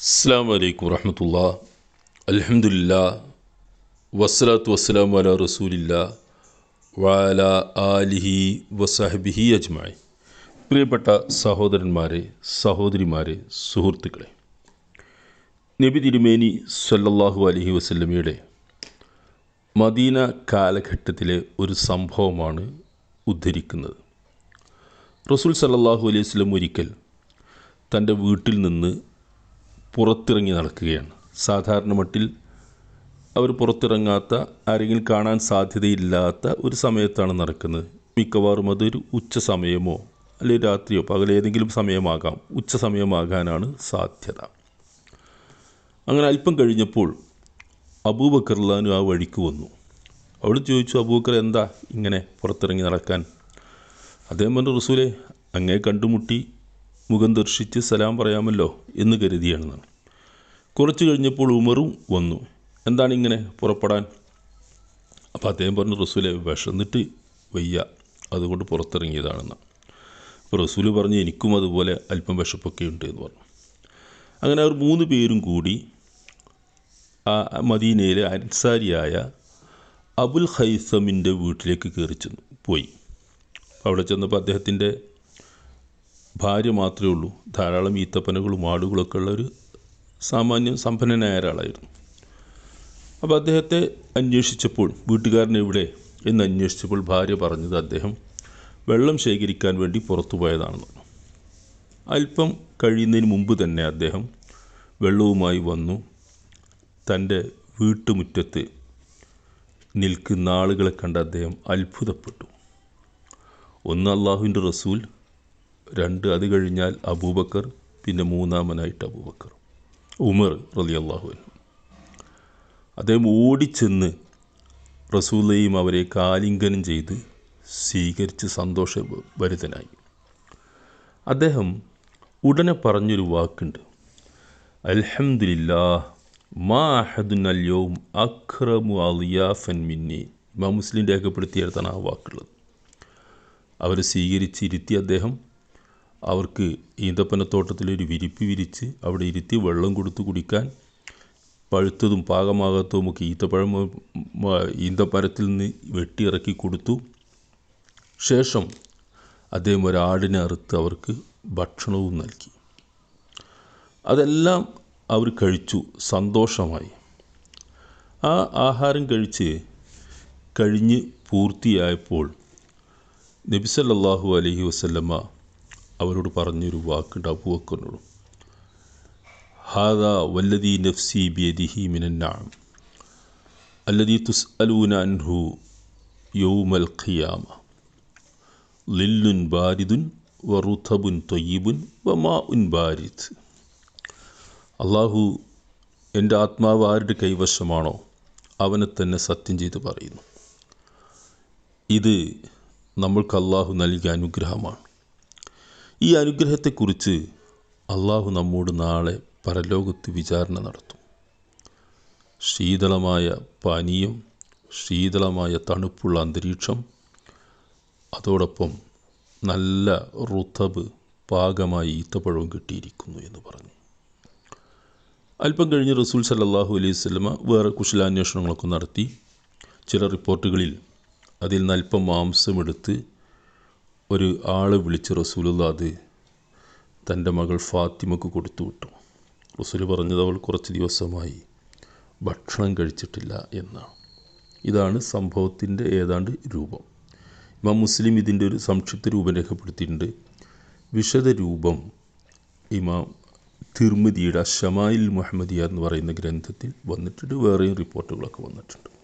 അസ്സാം വലൈക്കും വറഹമത്തുള്ള അലഹമുല്ല വസ്സലാത്തു വസ്സലാം വല റസൂലില്ല വാല ആലിഹി വസഹബിഹി അജ്മായി പ്രിയപ്പെട്ട സഹോദരന്മാരെ സഹോദരിമാരെ സുഹൃത്തുക്കളെ. നബി തിരുമേനി സല്ലല്ലാഹു അലഹി വസല്ലമയുടെ മദീന കാലഘട്ടത്തിലെ ഒരു സംഭവമാണ് ഉദ്ധരിക്കുന്നത്. റസൂൽ സല്ലല്ലാഹു അലൈഹി വസ്ലം ഒരിക്കൽ തന്റെ വീട്ടിൽ നിന്ന് പുറത്തിറങ്ങി നടക്കുകയാണ്. സാധാരണ മട്ടിൽ അവർ പുറത്തിറങ്ങാത്ത ആരെങ്കിലും കാണാൻ സാധ്യതയില്ലാത്ത ഒരു സമയത്താണ് നടക്കുന്നത്. മിക്കവാറും അതൊരു ഉച്ച സമയമോ അല്ലെങ്കിൽ രാത്രിയോ പകൽ ഏതെങ്കിലും സമയമാകാം. ഉച്ച സമയമാകാനാണ് സാധ്യത. അങ്ങനെ അല്പം കഴിഞ്ഞപ്പോൾ അബൂബക്കർലാനും ആ വഴിക്ക് വന്നു. അവിടെ ചോദിച്ചു അബൂബക്കർ എന്താ ഇങ്ങനെ പുറത്തിറങ്ങി നടക്കാൻ? അദ്ദേഹം പറഞ്ഞു റസൂലെ അങ്ങേ കണ്ടുമുട്ടി മുഖം ദർശിച്ച് സലാം പറയാമല്ലോ എന്ന് കരുതിയാണെന്നാണ് കുറച്ച് കഴിഞ്ഞപ്പോൾ ഉമറും വന്നു. എന്താണ് ഇങ്ങനെ പുറപ്പെടാൻ? അപ്പോൾ അദ്ദേഹം പറഞ്ഞു റസൂലെ വിഷന്നിട്ട് വയ്യ. അതുകൊണ്ട് പുറത്തിറങ്ങിയതാണെന്ന് അപ്പോൾ റസൂൽ പറഞ്ഞു എനിക്കും അതുപോലെ അല്പം വിഷപ്പൊക്കെ ഉണ്ട് എന്ന് പറഞ്ഞു. അങ്ങനെ അവർ മൂന്ന് പേരും കൂടി ആ മദീനയിലെ അൻസാരിയായ അബുൽ ഹൈസമിന്റെ വീട്ടിലേക്ക് കയറി ചെന്നു പോയി. അവിടെ ചെന്നപ്പോൾ അദ്ദേഹത്തിന്റെ ഭാര്യ മാത്രമേ ഉള്ളൂ. ധാരാളം ഈത്തപ്പനകളും ആടുകളൊക്കെ ഉള്ള ഒരു സാമാന്യ സമ്പന്നനായ ഒരാളായിരുന്നു. അപ്പോൾ അദ്ദേഹത്തെ അന്വേഷിച്ചപ്പോൾ വീട്ടുകാരൻ എവിടെ എന്ന് അന്വേഷിച്ചപ്പോൾ ഭാര്യ പറഞ്ഞത് അദ്ദേഹം വെള്ളം ശേഖരിക്കാൻ വേണ്ടി പുറത്തു പോയതാണെന്ന് അല്പം കഴിയുന്നതിന് മുമ്പ് തന്നെ അദ്ദേഹം വെള്ളവുമായി വന്നു. തന്റെ വീട്ടുമുറ്റത്ത് നിൽക്കുന്ന ആളുകളെ കണ്ട് അദ്ദേഹം അത്ഭുതപ്പെട്ടു. ഒന്ന് അള്ളാഹുവിന്റെ റസൂൽ രണ്ട് അത് കഴിഞ്ഞാൽ അബൂബക്കർ പിന്നെ മൂന്നാമനായിട്ട് അബൂബക്കർ. ഉമർ റലി അള്ളാഹു അദ്ദേഹം ഓടിച്ചെന്ന് റസൂലയും അവരെ കാലിംഗനം ചെയ്ത് സ്വീകരിച്ച് സന്തോഷഭരിതനായി അദ്ദേഹം ഉടനെ പറഞ്ഞൊരു വാക്കുണ്ട്. അലഹമില്ലാ മാ അഹദുൻ അല്യവും അഖ്റമു അലിയാഫൻ മിന്നി. ഇമാ മുസ്ലിം രേഖപ്പെടുത്തിയെടുത്താണ് ആ വാക്കുള്ളത്. അവർ സ്വീകരിച്ചിരുത്തി അദ്ദേഹം അവർക്ക് ഈന്തപ്പനത്തോട്ടത്തിലൊരു വിരിപ്പ് വിരിച്ച് അവിടെ ഇരുത്തി വെള്ളം കൊടുത്ത് കുടിക്കാൻ പഴുത്തതും പാകമാകാത്തതുമൊക്കെ ഈത്തപ്പഴം ഈന്തപ്പനത്തിൽ നിന്ന് വെട്ടിയിറക്കി കൊടുത്തു. ശേഷം അദ്ദേഹം ഒരാടിനെ അറുത്ത് അവർക്ക് ഭക്ഷണവും നൽകി. അതെല്ലാം അവർ കഴിച്ചു സന്തോഷമായി. ആ ആഹാരം കഴിച്ച് കഴിഞ്ഞ് പൂർത്തിയായപ്പോൾ നബിസല്ലാഹു അലഹി വസല്ലമ്മ അവരോട് പറഞ്ഞൊരു വാക്കുണ്ട് അബൂബക്കറിനോട് ഹാദ വല്ലതി നഫ്സി ബിയദിഹി മിനന്നാം. അല്ലതി തുസ് അലൂന അൻഹു യൗമൽ ഖിയാമ. ലില്ലുൻ ബാരിദുൻ വറുതബുൻ തൊയ്യബുൻ വമാ ഉൻ ബാരിദ്. അള്ളാഹു എന്റെ ആത്മാവ് ആരുടെ കൈവശമാണോ അവനെ തന്നെ സത്യം ചെയ്ത് പറയുന്നു. ഇത് നമ്മൾക്ക് അള്ളാഹു നൽകിയ അനുഗ്രഹമാണ്. ഈ അനുഗ്രഹത്തെക്കുറിച്ച് അള്ളാഹു നമ്മോട് നാളെ പരലോകത്ത് വിചാരണ നടത്തും. ശീതളമായ പാനീയം ശീതളമായ തണുപ്പുള്ള അന്തരീക്ഷം അതോടൊപ്പം നല്ല റുത്തബ് പാകമായി ഈത്തപ്പഴവും കിട്ടിയിരിക്കുന്നു എന്ന് പറഞ്ഞു. അല്പം കഴിഞ്ഞ് റസൂൽ സല്ലാഹു അലൈഹി സ്വലമ വേറെ കുശലാന്വേഷണങ്ങളൊക്കെ നടത്തി. ചില റിപ്പോർട്ടുകളിൽ അതിൽ നിന്ന് അല്പം മാംസമെടുത്ത് ഒരു ആൾ വിളിച്ച് റസൂലുള്ള അത് തന്റെ മകൾ ഫാത്തിമക്ക് കൊടുത്തു വിട്ടു. റസൂൽ പറഞ്ഞത് അവൾ കുറച്ച് ദിവസമായി ഭക്ഷണം കഴിച്ചിട്ടില്ല എന്നാണ്. ഇതാണ് സംഭവത്തിന്റെ ഏതാണ്ട് രൂപം. ഇമാം മുസ്ലിം ഇതിന്റെ ഒരു സംക്ഷിപ്ത രൂപം രേഖപ്പെടുത്തിയിട്ടുണ്ട്. വിശദ രൂപം ഇമാം തിർമിതിയുടെ ഷമായിൽ മുഹമ്മദിയ എന്ന് പറയുന്ന ഗ്രന്ഥത്തിൽ വന്നിട്ടുണ്ട്. വേറെയും റിപ്പോർട്ടുകളൊക്കെ വന്നിട്ടുണ്ട്.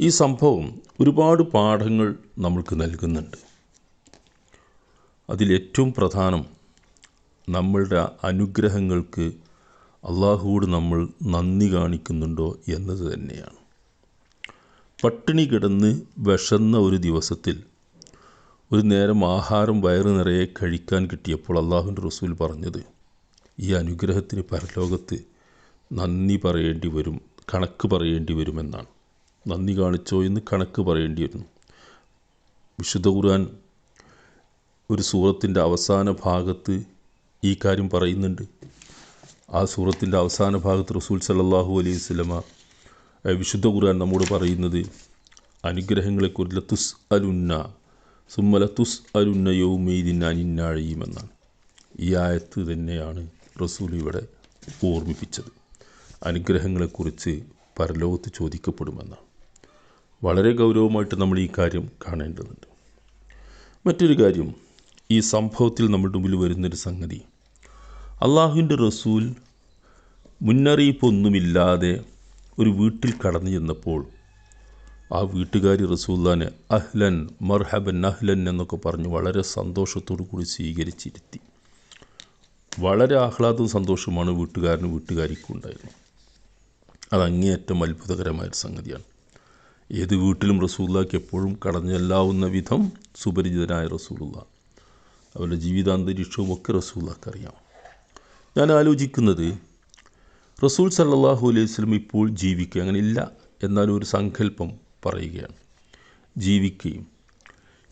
ഈ സംഭവം ഒരുപാട് പാഠങ്ങൾ നമ്മൾക്ക് നൽകുന്നുണ്ട്. അതിലേറ്റവും പ്രധാനം നമ്മളുടെ അനുഗ്രഹങ്ങൾക്ക് അള്ളാഹുവോട് നമ്മൾ നന്ദി കാണിക്കുന്നുണ്ടോ എന്നത് തന്നെയാണ്. പട്ടിണി കിടന്ന് വിഷന്ന ഒരു ദിവസത്തിൽ ഒരു നേരം ആഹാരം വയറ് നിറയെ കഴിക്കാൻ കിട്ടിയപ്പോൾ അള്ളാഹുവിന്റെ റസൂൽ പറഞ്ഞത് ഈ അനുഗ്രഹത്തിന് പരലോകത്ത് നന്ദി പറയേണ്ടി വരും കണക്ക് പറയേണ്ടി വരുമെന്നാണ്. നന്ദി കാണിച്ചോ എന്ന് കണക്ക് പറയേണ്ടി വരുന്നു വിശുദ്ധ ഖുർആൻ ഒരു സൂറത്തിന്റെ അവസാന ഭാഗത്ത് ഈ കാര്യം പറയുന്നുണ്ട്. ആ സൂറത്തിന്റെ അവസാന ഭാഗത്ത് റസൂൽ സല്ലല്ലാഹു അലൈഹി സ്വലമ വിശുദ്ധ ഖുർആൻ നമ്മോട് പറയുന്നത് അനുഗ്രഹങ്ങളെക്കുറിച്ച് ലത്തുസ് അലുന്ന സുമ്മല തുസ് അലുന്ന യൗമീദിൻ അനിന്നാഴിയുമെന്നാണ് ഈ ആയത്ത് തന്നെയാണ് റസൂൽ ഇവിടെ ഓർമ്മിപ്പിച്ചത്. അനുഗ്രഹങ്ങളെക്കുറിച്ച് പരലോകത്ത് ചോദിക്കപ്പെടുമെന്നാണ്. വളരെ ഗൗരവമായിട്ട് നമ്മൾ ഈ കാര്യം കാണേണ്ടതുണ്ട്. മറ്റൊരു കാര്യം ഈ സംഭവത്തിൽ നമ്മുടെ മുമ്പിൽ വരുന്നൊരു സംഗതി. അള്ളാഹുവിന്റെ റസൂൽ മുന്നറിയിപ്പൊന്നുമില്ലാതെ ഒരു വീട്ടിൽ കടന്നു ചെന്നപ്പോൾ ആ വീട്ടുകാരി റസൂല്ലാനെ അഹ്ലൻ മർഹബൻ അഹ്ലൻ എന്നൊക്കെ പറഞ്ഞ് വളരെ സന്തോഷത്തോടു കൂടി സ്വീകരിച്ചിരുത്തി. വളരെ ആഹ്ലാദവും സന്തോഷവുമാണ് വീട്ടുകാരനും വീട്ടുകാരിക്കും ഉണ്ടായിരുന്നത്. അത് അത്ഭുതകരമായൊരു സംഗതിയാണ്. ഏത് വീട്ടിലും റസൂള്ളക്ക് എപ്പോഴും കടഞ്ഞെല്ലാവുന്ന വിധം സുപരിചിതനായ റസൂലുള്ള അവരുടെ ജീവിതാന്തരീക്ഷവും ഒക്കെ റസൂള്ളക്ക് അറിയാം. ഞാൻ ആലോചിക്കുന്നത് റസൂൽ സല്ലാഹു അലൈഹി വസല്ലം ഇപ്പോൾ ജീവിക്കുക അങ്ങനെ ഇല്ല എന്നാലും ഒരു സങ്കല്പം പറയുകയാണ്. ജീവിക്കുകയും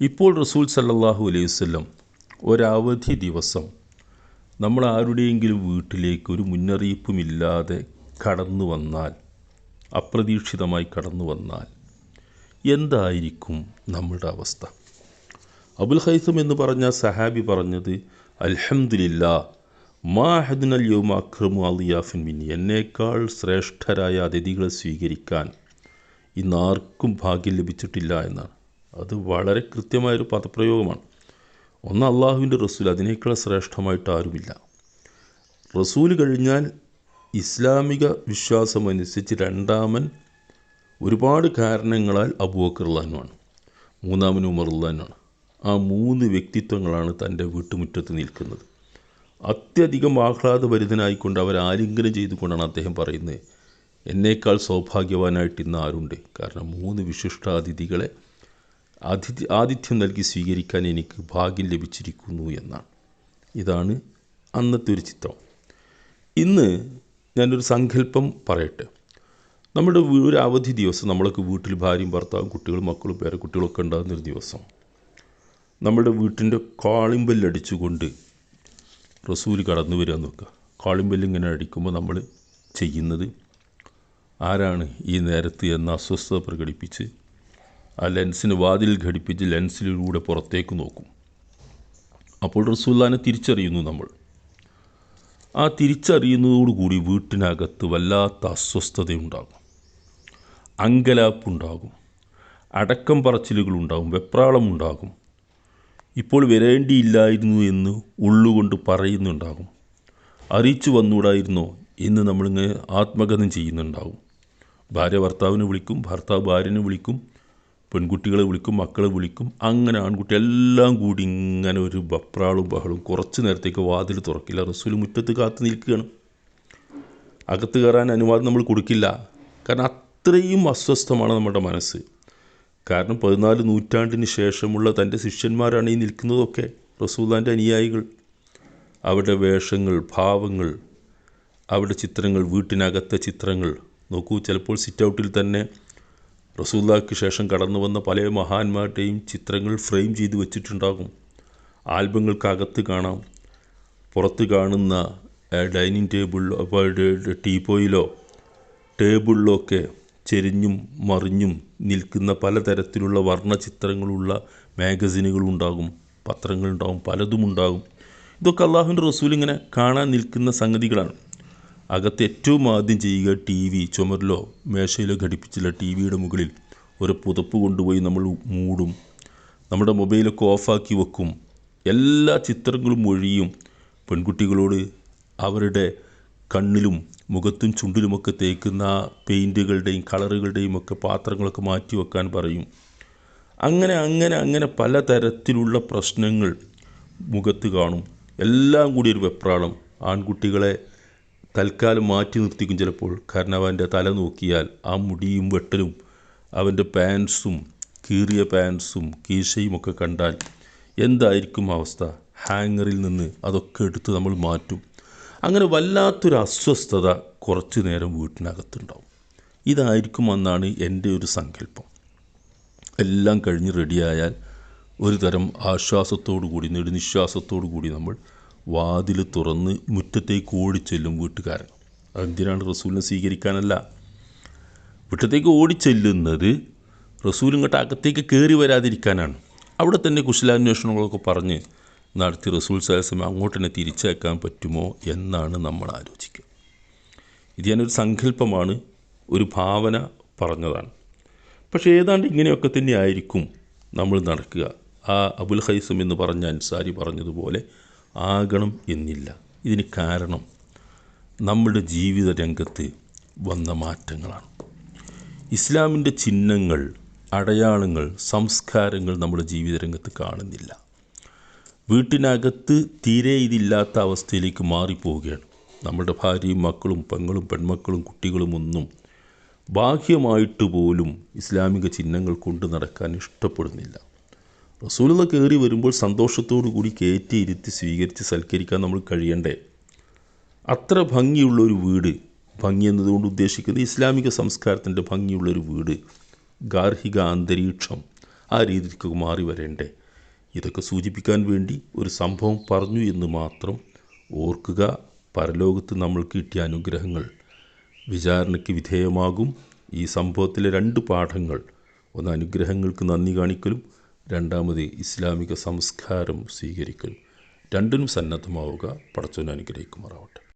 ഇപ്പോൾ റസൂൽ സല്ലാഹു അലൈഹി വസല്ലം ഒരവധി ദിവസം നമ്മൾ ആരുടെയെങ്കിലും വീട്ടിലേക്ക് ഒരു മുന്നറിയിപ്പുമില്ലാതെ കടന്നു വന്നാൽ അപ്രതീക്ഷിതമായി കടന്നു വന്നാൽ എന്തായിരിക്കും നമ്മളുടെ അവസ്ഥ? അബുൽ ഹൈസം എന്ന് പറഞ്ഞ സഹാബി പറഞ്ഞത് അൽഹംദുലില്ലാ മാഹദിനൽ യോമ അക്രമു അലിയാഫിൻ എന്നേക്കാൾ ശ്രേഷ്ഠരായ അതിഥികളെ സ്വീകരിക്കാൻ ഇന്ന് ആർക്കും ഭാഗ്യം ലഭിച്ചിട്ടില്ല എന്നാണ്. അത് വളരെ കൃത്യമായൊരു പദപ്രയോഗമാണ്. ഒന്ന് അള്ളാഹുവിന്റെ റസൂൽ അതിനേക്കാൾ ശ്രേഷ്ഠമായിട്ട് ആരുമില്ല. റസൂൽ കഴിഞ്ഞാൽ ഇസ്ലാമിക വിശ്വാസമനുസരിച്ച് രണ്ടാമൻ ഒരുപാട് കാരണങ്ങളാൽ അബൂബക്കറുള്ളാനുമാണ് മൂന്നാമൻ ഉമറുള്ളാനുമാണ് ആ മൂന്ന് വ്യക്തിത്വങ്ങളാണ് തന്റെ വീട്ടുമുറ്റത്ത് നിൽക്കുന്നത്. അത്യധികം ആഹ്ലാദഭരിതനായിക്കൊണ്ട് അവർ ആലിംഗനം ചെയ്തുകൊണ്ടാണ് അദ്ദേഹം പറയുന്നത് എന്നേക്കാൾ സൗഭാഗ്യവാനായിട്ട് ഇന്ന് ആരുണ്ട്? കാരണം മൂന്ന് വിശിഷ്ടാതിഥികളെ അതിഥി ആതിഥ്യം നൽകി സ്വീകരിക്കാൻ എനിക്ക് ഭാഗ്യം ലഭിച്ചിരിക്കുന്നു എന്നാണ്. ഇതാണ് അന്നത്തെ ഒരു ചിത്രം. ഇന്ന് ഞാനൊരു സങ്കല്പം പറയട്ടെ. നമ്മുടെ ഒരു അവധി ദിവസം നമ്മളൊക്കെ വീട്ടിൽ ഭാര്യയും ഭർത്താവും കുട്ടികളും മക്കളും പേരക്കുട്ടികളൊക്കെ ഉണ്ടാകുന്നൊരു ദിവസം. നമ്മുടെ വീട്ടിന്റെ കാളിമ്പല്ലടിച്ചുകൊണ്ട് റസൂൽ കടന്നു വരിക നോക്കുക. കാളിമ്പല്ലിങ്ങനെ അടിക്കുമ്പോൾ നമ്മൾ ചെയ്യുന്നത് ആരാണ് ഈ നേരത്ത് എന്ന അസ്വസ്ഥത പ്രകടിപ്പിച്ച് ആ ലെൻസിന് വാതിൽ ഘടിപ്പിച്ച് ലെൻസിലൂടെ പുറത്തേക്ക് നോക്കും. അപ്പോൾ റസൂല്ലാനെ തിരിച്ചറിയുന്നു നമ്മൾ. ആ തിരിച്ചറിയുന്നതോടുകൂടി വീട്ടിനകത്ത് വല്ലാത്ത അസ്വസ്ഥതയുണ്ടാകും. അങ്കലാപ്പുണ്ടാകും. അടക്കം പറച്ചിലുകളുണ്ടാകും. വെപ്രാളമുണ്ടാകും. ഇപ്പോൾ വരേണ്ടിയില്ലായിരുന്നു എന്ന് ഉള്ളുകൊണ്ട് പറയുന്നുണ്ടാകും. അറിയിച്ചു വന്നുകൂടായിരുന്നോ എന്ന് നമ്മളിങ്ങനെ ആത്മകഥം ചെയ്യുന്നുണ്ടാകും. ഭാര്യ ഭർത്താവിനെ വിളിക്കും ഭർത്താവ് ഭാര്യനെ വിളിക്കും പെൺകുട്ടികളെ വിളിക്കും മക്കളെ വിളിക്കും. അങ്ങനെ ആൺകുട്ടി എല്ലാം കൂടി ഇങ്ങനെ ഒരു ബപ്രാളും ബഹളും കുറച്ച് നേരത്തേക്ക് വാതിൽ തുറക്കില്ല. റസൂൽ മുറ്റത്ത് കാത്തു നിൽക്കുകയാണ്. അകത്ത് കയറാൻ അനുവാദം നമ്മൾ കൊടുക്കില്ല. കാരണം അത്രയും അസ്വസ്ഥമാണ് നമ്മുടെ മനസ്സ്. കാരണം പതിനാല് നൂറ്റാണ്ടിന് ശേഷമുള്ള തന്റെ ശിഷ്യന്മാരാണ് ഈ നിൽക്കുന്നതൊക്കെ റസൂല്ലാന്റെ അനുയായികൾ. അവരുടെ വേഷങ്ങൾ ഭാവങ്ങൾ അവരുടെ ചിത്രങ്ങൾ വീട്ടിനകത്തെ ചിത്രങ്ങൾ. നോക്കൂ ചിലപ്പോൾ സിറ്റ് ഔട്ടിൽ തന്നെ റസൂല്ലാക്ക് ശേഷം കടന്നു വന്ന പല മഹാന്മാരുടെയും ചിത്രങ്ങൾ ഫ്രെയിം ചെയ്ത് വെച്ചിട്ടുണ്ടാകും. ആൽബങ്ങൾക്കകത്ത് കാണാം. പുറത്ത് കാണുന്ന ഡൈനിങ് ടേബിളിലോ അപ്പോൾ ടീപ്പോയിലോ ടേബിളിലോ ഒക്കെ ചെരിഞ്ഞും മറിഞ്ഞും നിൽക്കുന്ന പലതരത്തിലുള്ള വർണചിത്രങ്ങളുള്ള മാഗസിനുകളുണ്ടാകും പത്രങ്ങളുണ്ടാകും പലതുമുണ്ടാകും ഇതൊക്കെ അള്ളാഹുവിന്റെ റസൂൽ ഇങ്ങനെ കാണാൻ നിൽക്കുന്ന സംഗതികളാണ്. അകത്ത് ഏറ്റവും ആദ്യം ചെയ്യുക ടി വി ചുമരിലോ മേശയിലോ ഘടിപ്പിച്ചുള്ള ടി വിയുടെ മുകളിൽ ഒരു പുതപ്പ് കൊണ്ടുപോയി നമ്മൾ മൂടും. നമ്മുടെ മൊബൈലൊക്കെ ഓഫാക്കി വെക്കും. എല്ലാ ചിത്രങ്ങളും ഒഴിയും. പെൺകുട്ടികളോട് അവരുടെ കണ്ണിലും മുഖത്തും ചുണ്ടിലുമൊക്കെ തേക്കുന്ന പെയിന്റുകളുടെയും കളറുകളുടെയും ഒക്കെ പാത്രങ്ങളൊക്കെ മാറ്റി വെക്കാൻ പറയും. അങ്ങനെ അങ്ങനെ അങ്ങനെ പലതരത്തിലുള്ള പ്രശ്നങ്ങൾ മുഖത്ത് കാണും. എല്ലാം കൂടി ഒരു വെപ്രാളം. ആൺകുട്ടികളെ തൽക്കാലം മാറ്റി നിർത്തിക്കും ചിലപ്പോൾ. കാരണം അവന്റെ തല നോക്കിയാൽ ആ മുടിയും വെട്ടലും അവന്റെ പാൻസും കീറിയ പാൻസും കീശയും ഒക്കെ കണ്ടാൽ എന്തായിരിക്കും അവസ്ഥ? ഹാങ്ങറിൽ നിന്ന് അതൊക്കെ എടുത്ത് നമ്മൾ മാറ്റും. അങ്ങനെ വല്ലാത്തൊരു അസ്വസ്ഥത കുറച്ചു നേരം വീട്ടിനകത്തുണ്ടാവും. ഇതായിരിക്കും എന്നാണ് എന്റെ ഒരു സങ്കല്പം. എല്ലാം കഴിഞ്ഞ് റെഡിയായാൽ ഒരു തരം ആശ്വാസത്തോടു കൂടി നെടുനിശ്വാസത്തോടു കൂടി നമ്മൾ വാതിൽ തുറന്ന് മുറ്റത്തേക്ക് ഓടിച്ചെല്ലും വീട്ടുകാരൻ. അതെന്തിനാണ് റസൂലിനെ സ്വീകരിക്കാനല്ല? മുറ്റത്തേക്ക് ഓടിച്ചെല്ലുന്നത് റസൂൽ ഇങ്ങോട്ട് അകത്തേക്ക് കയറി വരാതിരിക്കാനാണ്. അവിടെ തന്നെ കുശലാന്വേഷണങ്ങളൊക്കെ പറഞ്ഞ് നടത്തി റസൂൽ സാഹസം അങ്ങോട്ട് തന്നെ തിരിച്ചേക്കാൻ പറ്റുമോ എന്നാണ് നമ്മൾ ആലോചിക്കുക. ഇത് ഞാനൊരു സങ്കല്പമാണ് ഒരു ഭാവന പറഞ്ഞതാണ്. പക്ഷേ ഏതാണ്ട് ഇങ്ങനെയൊക്കെ തന്നെ ആയിരിക്കും നമ്മൾ നടക്കുക. ആ അബുൽ ഹൈസം എന്ന് പറഞ്ഞ അൻസാരി പറഞ്ഞതുപോലെ ആകണം എന്നില്ല. ഇതിന് കാരണം നമ്മുടെ ജീവിത രംഗത്ത് വന്ന മാറ്റങ്ങളാണ്. ഇസ്ലാമിന്റെ ചിഹ്നങ്ങൾ അടയാളങ്ങൾ സംസ്കാരങ്ങൾ നമ്മുടെ ജീവിത രംഗത്ത് കാണുന്നില്ല. വീട്ടിനകത്ത് തീരെ ഇതില്ലാത്ത അവസ്ഥയിലേക്ക് മാറിപ്പോവുകയാണ്. നമ്മുടെ ഭാര്യയും മക്കളും പെങ്ങളും പെൺമക്കളും കുട്ടികളും ഒന്നും ബാഹ്യമായിട്ട് പോലും ഇസ്ലാമിക ചിഹ്നങ്ങൾ കൊണ്ട് നടക്കാൻ ഇഷ്ടപ്പെടുന്നില്ല. റസൂലത കയറി വരുമ്പോൾ സന്തോഷത്തോടു കൂടി കയറ്റി ഇരുത്തി സ്വീകരിച്ച് സൽക്കരിക്കാൻ നമ്മൾ കഴിയണ്ടേ? അത്ര ഭംഗിയുള്ളൊരു വീട് ഭംഗി എന്നതുകൊണ്ട് ഉദ്ദേശിക്കുന്നത് ഇസ്ലാമിക സംസ്കാരത്തിന്റെ ഭംഗിയുള്ളൊരു വീട് ഗാർഹിക അന്തരീക്ഷം ആ രീതിക്ക് മാറി വരേണ്ടേ? ഇതൊക്കെ സൂചിപ്പിക്കാൻ വേണ്ടി ഒരു സംഭവം പറഞ്ഞു എന്ന് മാത്രം ഓർക്കുക. പരലോകത്ത് നമ്മൾ കിട്ടിയ അനുഗ്രഹങ്ങൾ വിചാരണയ്ക്ക് വിധേയമാകും. ഈ സംഭവത്തിലെ രണ്ട് പാഠങ്ങൾ ഒന്ന് അനുഗ്രഹങ്ങൾക്ക് നന്ദി കാണിക്കലും രണ്ടാമത് ഇസ്ലാമിക സംസ്കാരം സ്വീകരിക്കലും. രണ്ടിനും സന്നദ്ധമാവുക. പടച്ചോൻ അനുഗ്രഹിക്കുമാറാവട്ടെ.